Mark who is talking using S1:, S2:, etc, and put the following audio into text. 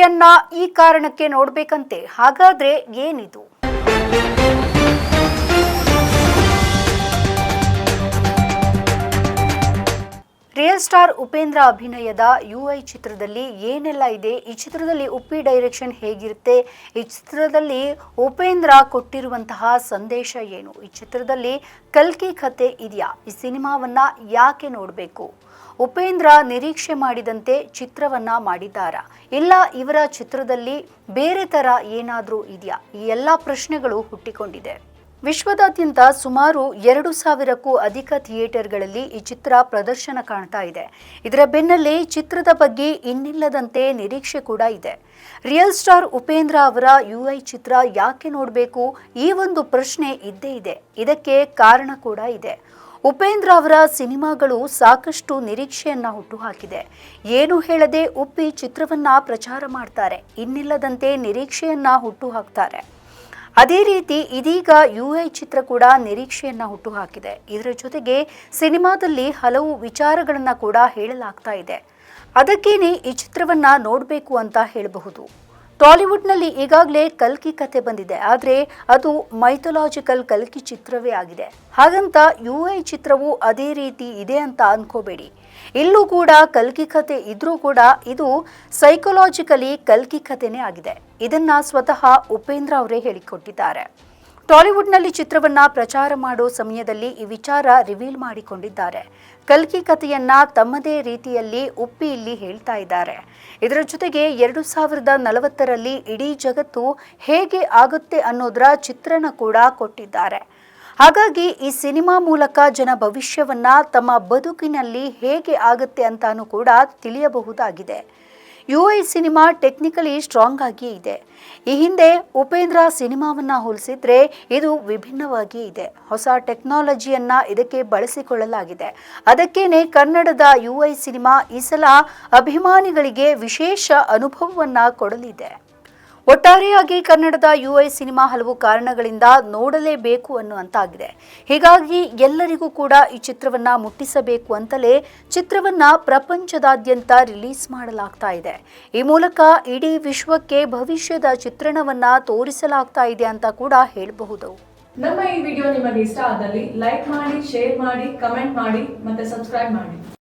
S1: ಉಪ್ಪಿಯನ್ನ ಈ ಕಾರಣಕ್ಕೆ ನೋಡ್ಬೇಕಂತೆ. ಹಾಗಾದ್ರೆ ಏನಿದು? ರಿಯಲ್ ಸ್ಟಾರ್ ಉಪೇಂದ್ರ ಅಭಿನಯದ ಯು ಐ ಚಿತ್ರದಲ್ಲಿ ಏನೆಲ್ಲ ಇದೆ? ಈ ಚಿತ್ರದಲ್ಲಿ ಉಪ್ಪಿ ಡೈರೆಕ್ಷನ್ ಹೇಗಿರುತ್ತೆ? ಈ ಚಿತ್ರದಲ್ಲಿ ಉಪೇಂದ್ರ ಕೊಟ್ಟಿರುವಂತಹ ಸಂದೇಶ ಏನು? ಈ ಚಿತ್ರದಲ್ಲಿ ಕಲ್ಕಿ ಕಥೆ ಇದೆಯಾ? ಈ ಸಿನಿಮಾವನ್ನ ಯಾಕೆ ನೋಡಬೇಕು? ಉಪೇಂದ್ರ ನಿರೀಕ್ಷೆ ಮಾಡಿದಂತೆ ಚಿತ್ರವನ್ನ ಮಾಡಿದ್ದಾರ. ಇಲ್ಲ, ಇವರ ಚಿತ್ರದಲ್ಲಿ ಬೇರೆ ತರ ಏನಾದರೂ ಇದೆಯಾ? ಈ ಎಲ್ಲ ಪ್ರಶ್ನೆಗಳು ಹುಟ್ಟಿಕೊಂಡಿದೆ. ವಿಶ್ವದಾದ್ಯಂತ ಸುಮಾರು ಎರಡು ಸಾವಿರಕ್ಕೂ ಅಧಿಕ ಥಿಯೇಟರ್ಗಳಲ್ಲಿ ಈ ಚಿತ್ರ ಪ್ರದರ್ಶನ ಕಾಣ್ತಾ ಇದೆ. ಇದರ ಬೆನ್ನಲ್ಲೇ ಚಿತ್ರದ ಬಗ್ಗೆ ಇನ್ನಿಲ್ಲದಂತೆ ನಿರೀಕ್ಷೆ ಕೂಡ ಇದೆ. ರಿಯಲ್ ಸ್ಟಾರ್ ಉಪೇಂದ್ರ ಅವರ ಯು ಐ ಚಿತ್ರ ಯಾಕೆ ನೋಡಬೇಕು? ಈ ಒಂದು ಪ್ರಶ್ನೆ ಇದ್ದೇ ಇದೆ. ಇದಕ್ಕೆ ಕಾರಣ ಕೂಡ ಇದೆ. ಉಪೇಂದ್ರ ಅವರ ಸಿನಿಮಾಗಳು ಸಾಕಷ್ಟು ನಿರೀಕ್ಷೆಯನ್ನ ಹುಟ್ಟುಹಾಕಿದೆ. ಏನು ಹೇಳದೆ ಉಪ್ಪಿ ಚಿತ್ರವನ್ನ ಪ್ರಚಾರ ಮಾಡ್ತಾರೆ. ಇನ್ನಿಲ್ಲದಂತೆ ನಿರೀಕ್ಷೆಯನ್ನ ಹುಟ್ಟುಹಾಕ್ತಾರೆ. ಅದೇ ರೀತಿ ಇದೀಗ ಯು ಐ ಚಿತ್ರ ಕೂಡ ನಿರೀಕ್ಷೆಯನ್ನ ಹುಟ್ಟುಹಾಕಿದೆ. ಇದರ ಜೊತೆಗೆ ಸಿನಿಮಾದಲ್ಲಿ ಹಲವು ವಿಚಾರಗಳನ್ನ ಕೂಡ ಹೇಳಲಾಗ್ತಾ ಇದೆ. ಅದಕ್ಕೇನೆ ಈ ಚಿತ್ರವನ್ನ ನೋಡಬೇಕು ಅಂತ ಹೇಳಬಹುದು. ಟಾಲಿವುಡ್ನಲ್ಲಿ ಈಗಾಗಲೇ ಕಲ್ಕಿ ಕತೆ ಬಂದಿದೆ. ಆದರೆ ಅದು ಮೈಥೊಲಾಜಿಕಲ್ ಕಲ್ಕಿ ಚಿತ್ರವೇ ಆಗಿದೆ. ಹಾಗಂತ ಯು ಐ ಚಿತ್ರವು ಅದೇ ರೀತಿ ಇದೆ ಅಂತ ಅನ್ಕೋಬೇಡಿ. ಇಲ್ಲೂ ಕೂಡ ಕಲ್ಕಿ ಕತೆ ಇದ್ರೂ ಕೂಡ ಇದು ಸೈಕೊಲಾಜಿಕಲಿ ಕಲ್ಕಿ ಕಥೆನೇ ಆಗಿದೆ. ಇದನ್ನ ಸ್ವತಃ ಉಪೇಂದ್ರ ಅವರೇ ಹೇಳಿಕೊಟ್ಟಿದ್ದಾರೆ. ಟಾಲಿವುಡ್ನಲ್ಲಿ ಚಿತ್ರವನ್ನ ಪ್ರಚಾರ ಮಾಡೋ ಸಮಯದಲ್ಲಿ ಈ ವಿಚಾರ ರಿವೀಲ್ ಮಾಡಿಕೊಂಡಿದ್ದಾರೆ. ಕಲ್ಕಿ ಕಥೆಯನ್ನ ತಮ್ಮದೇ ರೀತಿಯಲ್ಲಿ ಉಪ್ಪಿ ಇಲ್ಲಿ ಹೇಳ್ತಾ ಇದ್ದಾರೆ. ಇದರ ಜೊತೆಗೆ ಎರಡು ಸಾವಿರದ ನಲವತ್ತರಲ್ಲಿ ಇಡೀ ಜಗತ್ತು ಹೇಗೆ ಆಗುತ್ತೆ ಅನ್ನೋದರ ಚಿತ್ರಣ ಕೂಡ ಕೊಟ್ಟಿದ್ದಾರೆ. ಹಾಗಾಗಿ ಈ ಸಿನಿಮಾ ಮೂಲಕ ಜನ ಭವಿಷ್ಯವನ್ನ ತಮ್ಮ ಬದುಕಿನಲ್ಲಿ ಹೇಗೆ ಆಗುತ್ತೆ ಅಂತಾನೂ ಕೂಡ ತಿಳಿಯಬಹುದಾಗಿದೆ. U I cinema technically strong ಆಗಿ ಇದೆ. ಈ ಹಿಂದೆ ಉಪೇಂದ್ರ ಸಿನಿಮಾವನ್ನು ಹೋಲಿಸಿದ್ರೆ ಇದು ವಿಭಿನ್ನವಾಗಿ ಇದೆ. ಹೊಸ ಟೆಕ್ನಾಲಜಿಯನ್ನು ಇದಕ್ಕೆ ಬಳಸಿಕೊಳ್ಳಲಾಗಿದೆ. ಅದಕ್ಕೇನೆ ಕನ್ನಡದ ಯು ಐ ಸಿನಿಮಾ ಈ ಸಲ ಅಭಿಮಾನಿಗಳಿಗೆ ವಿಶೇಷ ಅನುಭವವನ್ನು ಕೊಡಲಿದೆ. ಒಟ್ಟಾರೆಯಾಗಿ ಕನ್ನಡದ ಯುಐ ಸಿನಿಮಾ ಹಲವು ಕಾರಣಗಳಿಂದ ನೋಡಲೇಬೇಕು ಅನ್ನುವಂತಾಗಿದೆ. ಹೀಗಾಗಿ ಎಲ್ಲರಿಗೂ ಕೂಡ ಈ ಚಿತ್ರವನ್ನ ಮುಟ್ಟಿಸಬೇಕು ಅಂತಲೇ ಚಿತ್ರವನ್ನ ಪ್ರಪಂಚದಾದ್ಯಂತ ರಿಲೀಸ್ ಮಾಡಲಾಗ್ತಾ ಇದೆ. ಈ ಮೂಲಕ ಇಡೀ ವಿಶ್ವಕ್ಕೆ ಭವಿಷ್ಯದ ಚಿತ್ರಣವನ್ನ ತೋರಿಸಲಾಗ್ತಾ ಇದೆ ಅಂತ ಕೂಡ ಹೇಳಬಹುದು.
S2: ನಮ್ಮ ಈ ವಿಡಿಯೋ ನಿಮಗೆ ಇಷ್ಟ ಆದಲ್ಲಿ ಲೈಕ್ ಮಾಡಿ, ಶೇರ್ ಮಾಡಿ, ಕಮೆಂಟ್ ಮಾಡಿ ಮತ್ತೆ ಸಬ್ಸ್ಕ್ರೈಬ್ ಮಾಡಿ.